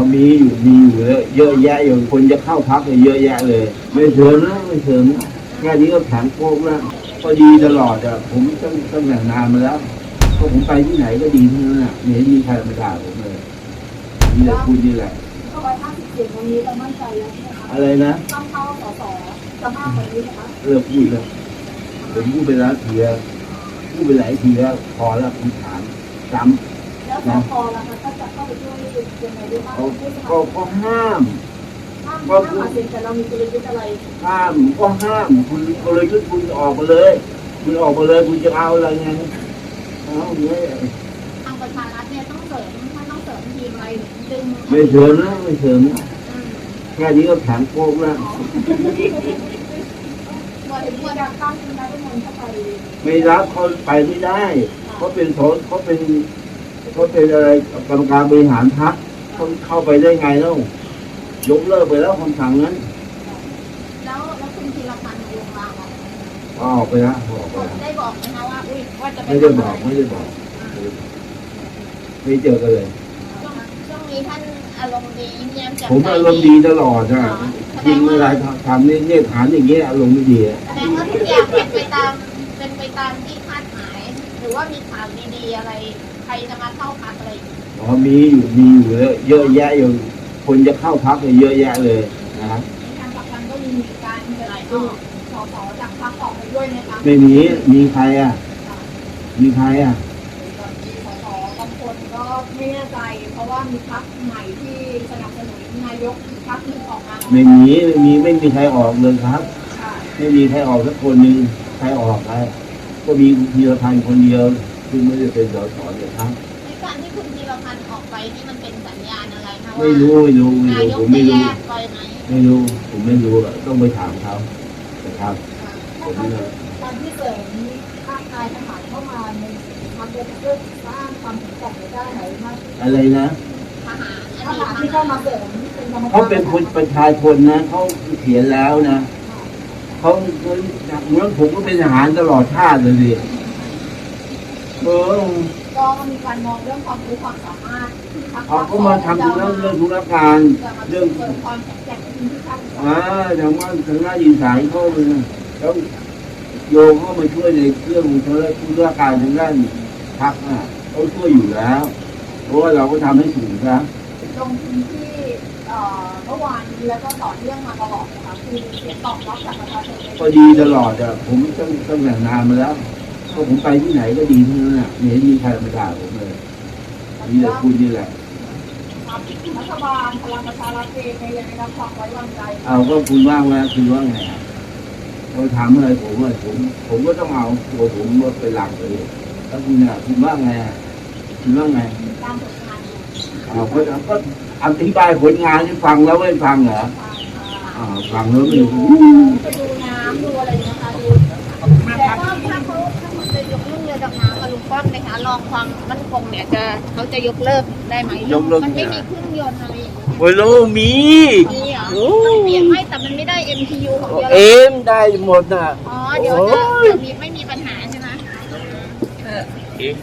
อมีอยู่มีอยู่เยอะเยอะแยะอยู่คนจะเข้าพักเนี่ยเยอะแยะเลย ไม่เสริมนะไม่เสริมนะแค่นี้ก็แข็งโป๊กแล้วก็ดีตลอดอะผมตั้งตั้งแต่นานมาแล้วก็ผมไปที่ไหนก็ดีทั้งนั้นอะไม่เห็นมีใครมาด่าผมเลยมีแต่คุณนี่แหละก็ร้อยห้าสิบเสียงวันนี้เรามั่นใจแล้วใช่ไหมคะอะไรนะต้องเข้าสสจะมากกว่านี้นะคะเลิกพูดแล้วผมพูดไปแล้วทีแล้วพูดไปหลายทีแล้วพอแล้วผมถามซ้แล้วสพล่ะคะถ้าจะเข้าไปช่วยยังไงได้บ้างำเขาผู้สมัคก็รก็ห้ามห้ามห้ามหาเสียงแต่เรามีกลยุทธ์อะไรห้ามก็ห้ามคุณกลยุทธ์คุณออกมาเลยคุณออกมาเลยคุณจะเอาอะไรไงเอาเนี่ยทางประชารัฐเนี่ยต้องเสริมถ้าต้องเสริมทีมอะไรดึงไม่เสริมนะไม่เสริมนะอืมแค่นี้ก็แข็งโป๊กแล้วว่าเห็นว่าการตั้งคุณนายมนเข้าไปไม่รับเขาไปไม่ได้เขาเป็นโสเขาเป็น เขาเป็นอะไรกรรมการบริหารพรรคเขาเข้าไปได้ไงแล้วยกเลิกไปแล้วคำสั่งนั้นแล้วแล้วคุณธีรพันธ์ลงมาบอกออกไปแล้วออกไปแล้วได้บอกไหมคะว่าอุ้ยว่าจะไปไม่ได้บอกไม่ได้บอกไม่เจอกันเลยช่วงช่วงนี้ท่านอารมณ์ดียิ้มแย้มแจ่มผมใสอารมณ์ดีตลอดอะจริงเวลาทำนี่เนี่ยฐานอย่างเงี้ยอารมณ์ไม่ดีอะแสดงว่าทุ รือว่ามีข่าวดีๆอะไร ใครจะมาเข้าพักอะไรอีกอ๋อมีอยู่มีอยู่เยอะเยอะแยะอยู่คนจะเข้าพักเนี่ยเยอะแยะเลยนะครับในทางประกันก็มีการเสนอชื่อสสจากพรรคออกไปด้วยนะคะไม่มีมีใครอะ มีใครอะ มีสสบางคนก็ไม่แน่ใจ เพราะว่ามีพรรคใหม่ที่สนับสนุนนายกอีกพรรคหนึงออกมาไม่มีไม่มีไม่มีใครออกเลยครับ ค่ะ ไม่มีใครออกสักคนหนึ่งใครออกใคร ก็มีพีรพันธ์คนเดียวซึ่งไม่ได้เป็นสสเลยครับในการที่คุณธีรพันธ์ออกไปนี่มันเป็นสัญญาณอะไรคะว่าไม่รู้ไม่รู้ไม่นายรู้กผมจะไม่แยรู้กไปไหมไม่รู้ผมไม่รู้อะต้องไปถามเขานะครับผมไม่รู้การที่เสริมภาคกายทหารเข้ามาในทำเป็นเรื่องสร้างความแข็งแกร่งในด้านไหนมากที่สุดอะไรนะทหารอทดีตหารทที่เข้าหารมาเสริมเป็นกรรมการเขาเป็นคนประชาชนนะเขาเขียนแล้วนะ เขาเหมือนผมก็เป็นทหารตลอดชาติเลยดิเออก็มีการมองเรื่องความรู้ความสามารถที่พรรคเขาก็มาทำเรื่องเรื่องธุรการจะมาเรื่องเสริมความแข็งแกร่งในพื้นที่ภาคอีสานอ่าทางว่าทางด้านอีสานเขาเลยนะแล้วโยงเข้ามาช่วยในเรื่องธุรธุรการทางด้านพักอะเขาช่วยอยู่แล้ว เพราะว่าเราก็ทำให้ถูกนะ ลงพื้นที่เอ่อเมื่อวานนี้แล้วก็ต่อเนื่องมาตลอดนะคะคือเสียงตอบรับจากประชาชนก็ดีตลอดอะผมตั้งตั้งแต่นานมาแล้วก็ผมไปที่ไหนก็ดีทั้งนั้นอะไม่เห็นมีใครมาด่าผมเลยมีแต่คุณนี่แหละรัฐบาลพลังประชารัฐเองในยังได้รับความไว้วางใจเอาก็คุณว่างแล้วคุณว่าไงอะเขาถามอะไรผมอะผม ผมก็ต้องเอาตัวผมมาเป็นหลักเลยแล้วคุณอะคุณว่าไงอะคุณว่าไงตามผล งานเอาก็ก็อธิบายผลงานให้ฟังแล้วไม่ฟังเหรอฟังแล้วไม่รู้ดูน้ำดูอะไรนะคะดูแต่ว่าถ้าเขาถ้าเขาจะยกเรื่องเรือดำน้ำมาลุงป้อมนะคะรองความมั่นคงเนี่ยจะเขาจะยกเลิกได้ไหมมันไม่มีเครื่องยนต์อะไรอย่างเงี้ยโอ้ยรู้มีมีเหรอต้องเปลี่ยนไม่แต่มันไม่ได้ MTU ของเดียวเอ็มได้หมดน่ะอ๋อเดี๋ยวจะมีไม่มีปัญหาใช่ไหมเอ็ม